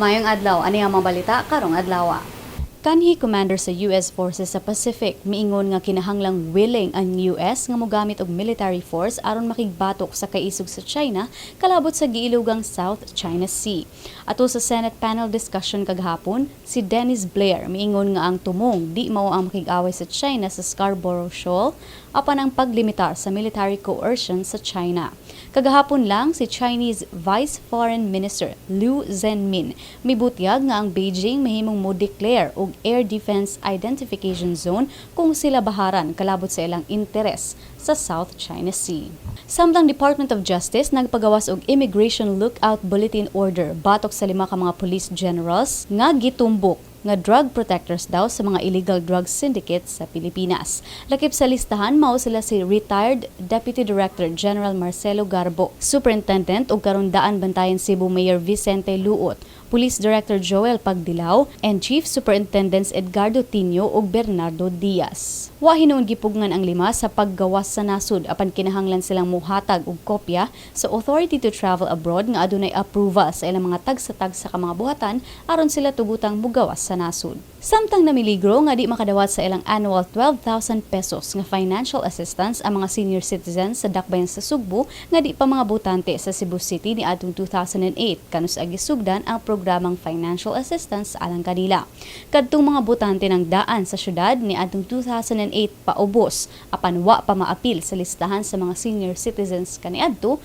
Mayong adlaw, ani ang mga balita karong adlaw. Kanhi commander sa US Forces sa Pacific miingon nga kinahanglang willing ang US nga mogamit og military force aron makigbatok sa kaisog sa China kalabot sa giilugang South China Sea. Ato sa Senate panel discussion kagahapon, si Dennis Blair miingon nga ang tumong di mao ang makig-away sa China sa Scarborough Shoal apan ang paglimitar sa military coercion sa China. Kagahapon lang si Chinese Vice Foreign Minister Liu Zhenmin mibutyag nga ang Beijing mahimong mo declare og Air Defense Identification Zone kung sila baharan kalabot sa ilang interes sa South China Sea. Samtang Department of Justice nagpagawas og Immigration Lookout Bulletin Order batok sa lima ka mga police generals nga gitumbok nga drug protectors daw sa mga illegal drug syndicates sa Pilipinas. Lakip sa listahan mao sila si retired Deputy Director General Marcelo Garbo, Superintendent ug karundaan bantayan Cebu Mayor Vicente Luot, Police Director Joel Pagdilaw, and Chief Superintendents Edgardo Tinio ug Bernardo Diaz. Wa hinuon gipugngan ang lima sa paggawas sa nasud apan kinahanglan silang muhatag og kopya sa Authority to Travel Abroad nga adunay approval sa ilang mga tagsa-tagsa ka mga buhatan aron sila tugutang mugawas sa nasud. Samtang namiligro nga di makadawat sa ilang annual 12,000 pesos nga financial assistance ang mga senior citizens sa Dakbayan sa Sugbo nga di pa mga butante sa Cebu City ni adtong 2008 kanus agisugdan ang programang financial assistance alang kanila. Kadtong mga butante ng daan sa syudad ni adtong 2008 paubos apan wa pa maapil sa listahan sa mga senior citizens kaniadto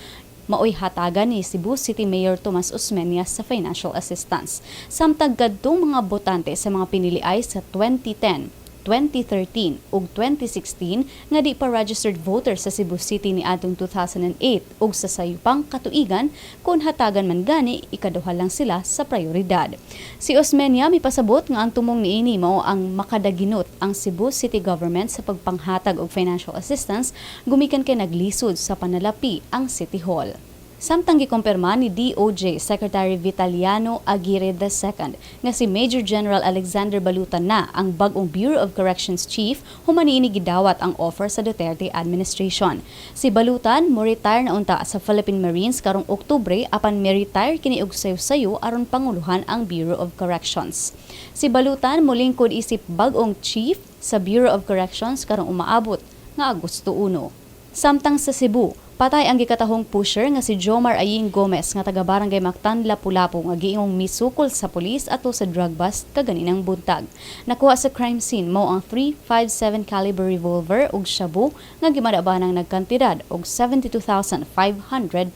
maoy hatagan ni Cebu City Mayor Tomas Osmeña sa financial assistance. Samtang kadtong mga botante sa mga piniliay sa 2010, 2013 ug 2016 nga di pa registered voter sa Cebu City ni adtong 2008 ug sa sayupang katuigan kun hatagan man gani ikaduha lang sila sa prioridad. Si Osmeña mipasabot nga ang tumong niini mao ang makadaginot ang Cebu City government sa pagpanghatag og financial assistance gumikan kay naglisod sa panalapi ang City Hall. Samtang gikumpirma ni DOJ Secretary Vitaliano Aguirre II nga si Major General Alexander Balutan na ang bagong Bureau of Corrections Chief humaniini gidawat ang offer sa Duterte administration. Si Balutan mo retire na unta sa Philippine Marines karong Oktubre apan mi retire kini og sayo-sayo aron panguluhan ang Bureau of Corrections. Si Balutan molingkod isip bagong chief sa Bureau of Corrections karong umaabot nga Agosto 1. Samtang sa Cebu, patay ang gikatahong pusher nga si Jomar Aying Gomez nga taga Barangay Mactan Lapu-Lapu nga giingong misukol sa pulis ato sa drug bust kaganinang buntag. Nakuha sa crime scene mo ang 357 caliber revolver ug shabu nga gimadabanang nagkantidad og 72,500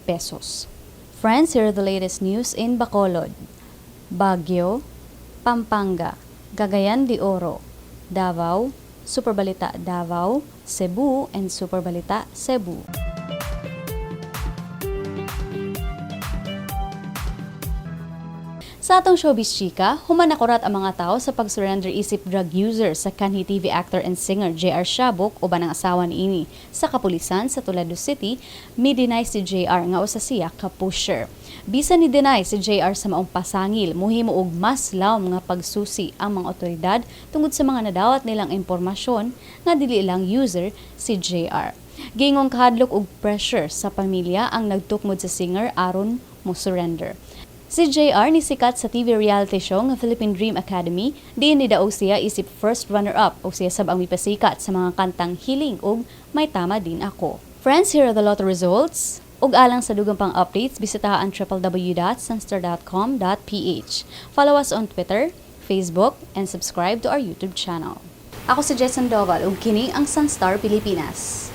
pesos. Friends, here are the latest news in Bacolod. Baguio, Pampanga, Cagayan de Oro, Davao, Superbalita Davao, Cebu, and Superbalita Cebu. Sa atong showbiz chika, humanakurat ang mga tao sa pag-surrender isip drug user sa kanhi TV actor and singer JR Shabok uban ang asawa ni ini. Sa kapulisan sa Toledo City, mi-deny si JR nga usa siya ka pusher. Bisan ni deny si JR sa maong pasangil, muhimo og mas lawom nga pagsusi ang mga otoridad tungod sa mga nadawat nilang impormasyon nga dili lang user si JR. Gingong kahadlok og pressure sa pamilya ang nagtukmod sa singer aron mo surrender. Si JR ni sikat sa TV reality show nga Philippine Dream Academy, diin ni daog siya isip first runner-up o siya sab ang mipasikat sa mga kantang Hiling ug May Tama Din Ako. Friends, here are the lotto results. Ug alang sa dugang pang updates, bisitaha ang www.sunstar.com.ph. Follow us on Twitter, Facebook, and subscribe to our YouTube channel. Ako si Jess Sandoval ug kini ang Sunstar Pilipinas.